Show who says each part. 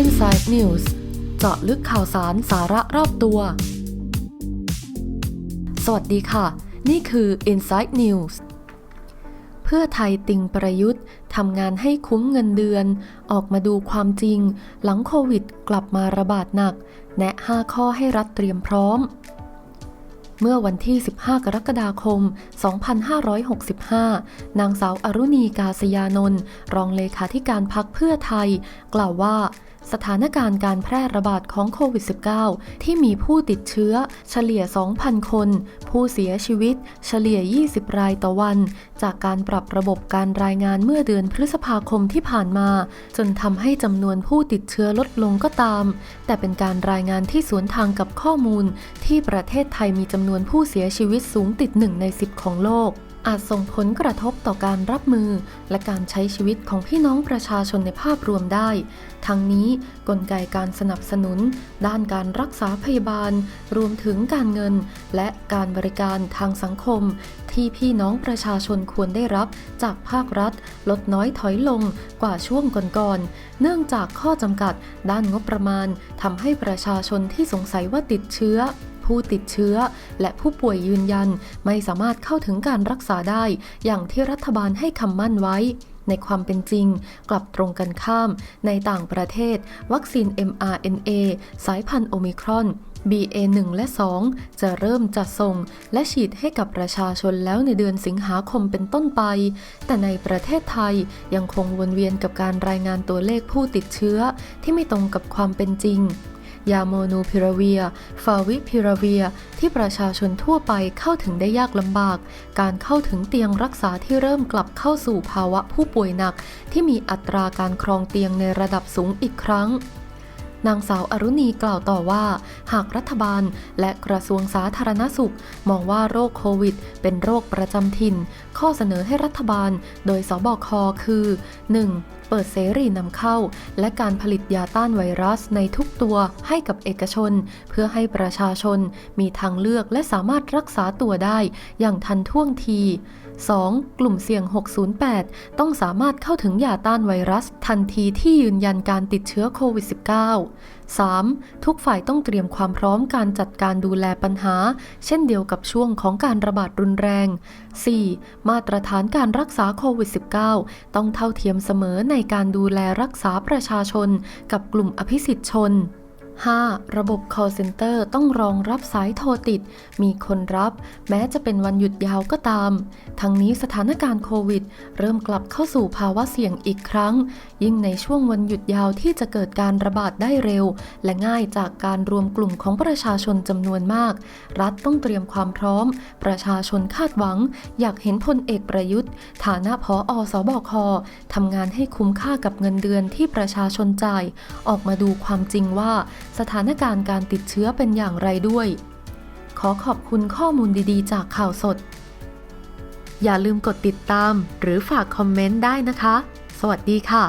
Speaker 1: Inside News เจาะลึกข่าวสารสาระรอบตัว สวัสดีค่ะ นี่คือ Inside News เพื่อไทยติงประยุทธ์ทำงานให้คุ้มเงินเดือน ออกมาดูความจริง หลังโควิดกลับมาระบาดหนัก แนะ 5 ข้อให้รัฐเตรียมพร้อม เมื่อวันที่ 15 กรกฎาคม 2565 นางสาวอรุณีกาศยานนท์รองเลขาธิการพักเพื่อไทย กล่าวว่า สถานการณ์การแพร่ระบาดของโควิด -19 ที่มีผู้ติดเชื้อเฉลี่ย 2,000 คน ผู้เสียชีวิตเฉลี่ย 20 รายต่อวัน จากการปรับระบบการรายงานเมื่อเดือนพฤษภาคมที่ผ่านมา จนทำให้จำนวนผู้ติดเชื้อลดลงก็ตาม แต่เป็นการรายงานที่สวนทางกับข้อมูล ที่ประเทศไทยมีจำนวนผู้เสียชีวิตสูงติดหนึ่งใน 10 ของโลก อาจส่งผลกระทบต่อการรับมือ และการใช้ชีวิตของพี่น้องประชาชนในภาพรวมได้ ทั้งนี้กลไกการสนับสนุน ด้านการรักษาพยาบาล รวมถึงการเงิน และการบริการทางสังคม ที่พี่น้องประชาชนควรได้รับ จากภาครัฐ ลดน้อยถอยลงกว่าช่วงก่อนๆ เนื่องจากข้อจำกัด ด้านงบประมาณทำให้ประชาชนที่สงสัยว่าติดเชื้อ ผู้ติดเชื้อ และผู้ป่วยยืนยันไม่สามารถเข้าถึงการรักษาได้ อย่างที่รัฐบาลให้คำมั่นไว้ในความเป็นจริง กลับตรงกันข้าม ในต่างประเทศ วัคซีน mRNA สายพันธุ์โอมิครอน BA1 และ 2 จะเริ่มจัดส่ง และฉีดให้กับประชาชนแล้วในเดือนสิงหาคมเป็นต้นไป แต่ในประเทศไทยยังคงวนเวียนกับการรายงานตัวเลขผู้ติดเชื้อ ที่ไม่ตรงกับความเป็นจริง ยาโมนูพิราเวีย ฟาวิพิราเวีย ที่ประชาชนทั่วไปเข้าถึงได้ยากลำบาก การเข้าถึงเตียงรักษาที่เริ่มกลับเข้าสู่ภาวะผู้ป่วยหนัก ที่มีอัตราการครองเตียงในระดับสูงอีกครั้ง นางสาวอรุณีกล่าวต่อว่า หากรัฐบาลและกระทรวงสาธารณสุข มองว่าโรคโควิด เป็นโรคประจำถิ่น ข้อเสนอให้รัฐบาลโดยสบคคือ 1. เปิดเสรีนำเข้า และการผลิตยาต้านไวรัสในทุกตัวให้กับเอกชน เพื่อให้ประชาชนมีทางเลือกและสามารถรักษาตัวได้อย่างทันท่วงที 2. กลุ่มเสี่ยง 608 ต้องสามารถเข้าถึงยาต้านไวรัส ทันทีที่ยืนยันการติดเชื้อโควิด -19 3. ทุกฝ่ายต้องเตรียมความพร้อมการจัดการดูแลปัญหา เช่นเดียวกับช่วงของการระบาดรุนแรง 4. มาตรฐานการรักษาโควิด -19 ต้องเท่าเทียมเสมอในการดูแลรักษาประชาชน กับกลุ่มอภิสิทธิชน 5. ระบบ call center ต้องรองรับสายโทรติด มีคนรับ แม้จะเป็นวันหยุดยาวก็ตาม ทั้งนี้สถานการณ์โควิด เริ่มกลับเข้าสู่ภาวะเสี่ยงอีกครั้ง ยิ่งในช่วงวันหยุดยาวที่จะเกิดการระบาดได้เร็ว และง่ายจากการรวมกลุ่มของประชาชนจำนวนมาก รัฐต้องเตรียมความพร้อม ประชาชนคาดหวัง อยากเห็นพลเอกประยุทธ์ ฐานะพออสบคทำงานให้คุ้มค่ากับเงินเดือนที่ประชาชนจ่าย ออกมาดูความจริงว่าสถานการณ์การติดเชื้อเป็นอย่างไรด้วย ขอขอบคุณข้อมูลดีๆ จากข่าวสด อย่าลืมกดติดตามหรือฝากคอมเมนต์ได้นะคะ สวัสดีค่ะ